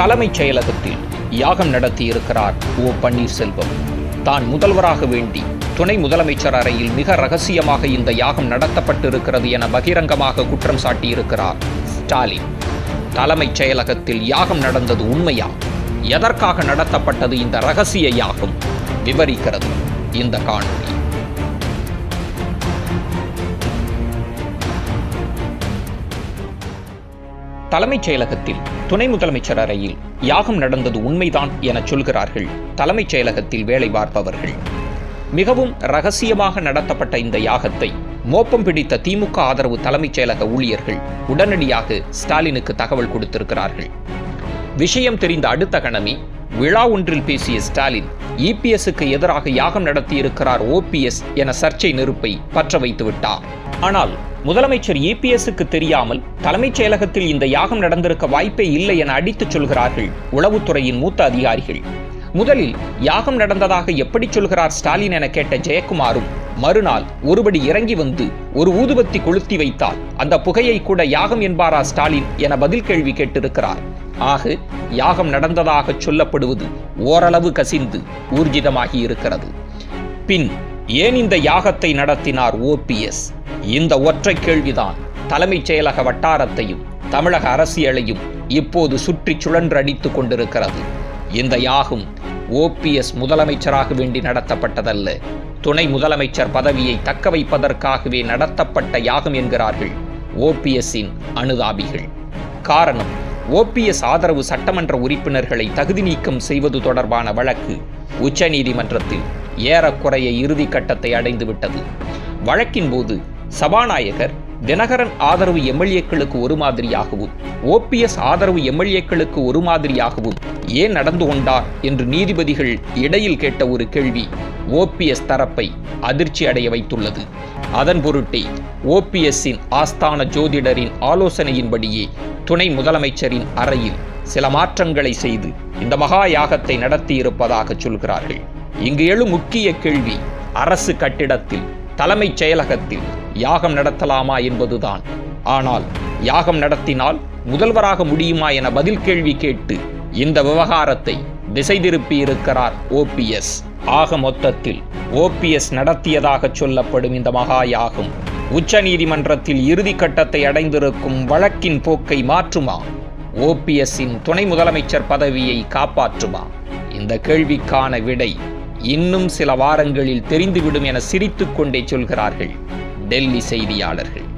தலைமைச் செயலகத்தில் யாகம் நடத்தியிருக்கிறார் ஓ பன்னீர்செல்வம். தான் முதல்வராக வேண்டி துணை முதலமைச்சர் அறையில் மிக ரகசியமாக இந்த யாகம் நடத்தப்பட்டிருக்கிறது என பகிரங்கமாக குற்றம் சாட்டியிருக்கிறார் ஸ்டாலின். தலைமைச் செயலகத்தில் யாகம் நடந்தது உண்மையா? எதற்காக நடத்தப்பட்டது இந்த ரகசிய யாகம்? விவரிக்கிறது இந்த காணொலி தலைமைச் செயலகத்தில் துணை முதலமைச்சர் அறையில் யாகம் நடந்தது உண்மைதான் என சொல்கிறார்கள் தலைமைச் செயலகத்தில் வேலை பார்ப்பவர்கள். மிகவும் ரகசியமாக நடத்தப்பட்ட இந்த யாகத்தை மோப்பம் பிடித்த திமுக ஆதரவு தலைமைச் செயலக ஊழியர்கள் உடனடியாக ஸ்டாலினுக்கு தகவல் கொடுத்திருக்கிறார்கள். விஷயம் தெரிந்த அடுத்த கணமே விழா ஒன்றில் பேசிய ஸ்டாலின் இபிஎஸ்க்கு எதிராக யாகம் நடத்தியிருக்கிறார் ஓபிஎஸ் என சர்ச்சை நெருப்பை பற்ற வைத்து விட்டார். ஆனால் முதலமைச்சர் இபிஎஸ்க்கு தெரியாமல் தலைமைச் செயலகத்தில் இந்த யாகம் நடந்திருக்க வாய்ப்பே இல்லை என அடித்துச் சொல்கிறார்கள் உளவுத்துறையின் மூத்த அதிகாரிகள். முதலில் யாகம் நடந்ததாக எப்படி சொல்கிறார் ஸ்டாலின் என கேட்ட ஜெயக்குமாரும் மறுநாள் ஒருபடி இறங்கி வந்து ஒரு ஊதுபத்தி கொளுத்தி வைத்தால் அந்த புகையை கூட யாகம் என்பாரா ஸ்டாலின் என பதில் கேள்வி கேட்டிருக்கிறார். ஆக யாகம் நடந்ததாக சொல்லப்படுவது ஓரளவு கசிந்து ஊர்ஜிதமாகி இருக்கிறது. பின் ஏன் இந்த யாகத்தை நடத்தினார் ஓபிஎஸ் இந்த ஒற்றை கேள்விதான் தலைமைச் செயலக வட்டாரத்தையும் தமிழக அரசியலையும் இப்போது சுற்றி சுழன்றடித்துக் கொண்டிருக்கிறது. இந்த யாகம் ஓபிஎஸ் முதலமைச்சராக வேண்டி நடத்தப்பட்டதல்ல. துணை முதலமைச்சர் பதவியை தக்க வைப்பதற்காகவே நடத்தப்பட்ட யாகம் என்கிறார்கள் ஓபிஎஸ்ஸின் அனுதாபிகள். காரணம் ஓபிஎஸ் ஆதரவு சட்டமன்ற உறுப்பினர்களை தகுதி நீக்கம் செய்வது தொடர்பான வழக்கு உச்சநீதிமன்றத்தில் ஏறக்குறைய இறுதி கட்டத்தை அடைந்துவிட்டது. வழக்கின் போது சபாநாயகர் தினகரன் ஆதரவு எம்எல்ஏக்களுக்கு ஒரு மாதிரியாகவும் ஓபிஎஸ் ஆதரவு எம்எல்ஏக்களுக்கு ஒரு மாதிரியாகவும் ஏன் நடந்து கொண்டார் என்று நீதிபதிகள் இடையில் கேட்ட ஒரு கேள்வி ஓபிஎஸ் தரப்பை அதிர்ச்சி அடைய வைத்துள்ளது. அதன் பொருட்டே ஓபிஎஸ்ஸின் ஆஸ்தான ஜோதிடரின் ஆலோசனையின்படியே துணை முதலமைச்சரின் அறையில் சில மாற்றங்களை செய்து இந்த மகா யாகத்தை நடத்தியிருப்பதாக சொல்கிறார்கள். இங்கு எழும் முக்கிய கேள்வி அரசு கட்டிடத்தில் தலைமைச் செயலகத்தில் யாகம் நடத்தலாமா என்பதுதான். ஆனால் யாகம் நடத்தினால் முதல்வராக முடியுமா என பதில் கேள்வி கேட்டு இந்த விவகாரத்தை திசை திருப்பி இருக்கிறார் ஓபிஎஸ் ஆக மொத்தத்தில் ஓபிஎஸ் நடத்தியதாக சொல்லப்படும் இந்த மகா யாகம் உச்ச நீதிமன்றத்தில் இறுதி கட்டத்தை அடைந்திருக்கும் வழக்கின் போக்கை மாற்றுமா? ஓபிஎஸ்ஸின் துணை முதலமைச்சர் பதவியை காப்பாற்றுமா? இந்த கேள்விக்கான விடை இன்னும் சில வாரங்களில் தெரிந்துவிடும் என சிரித்துக்கொண்டே சொல்கிறார்கள். டெல்லி செய்தியாளர்கள்.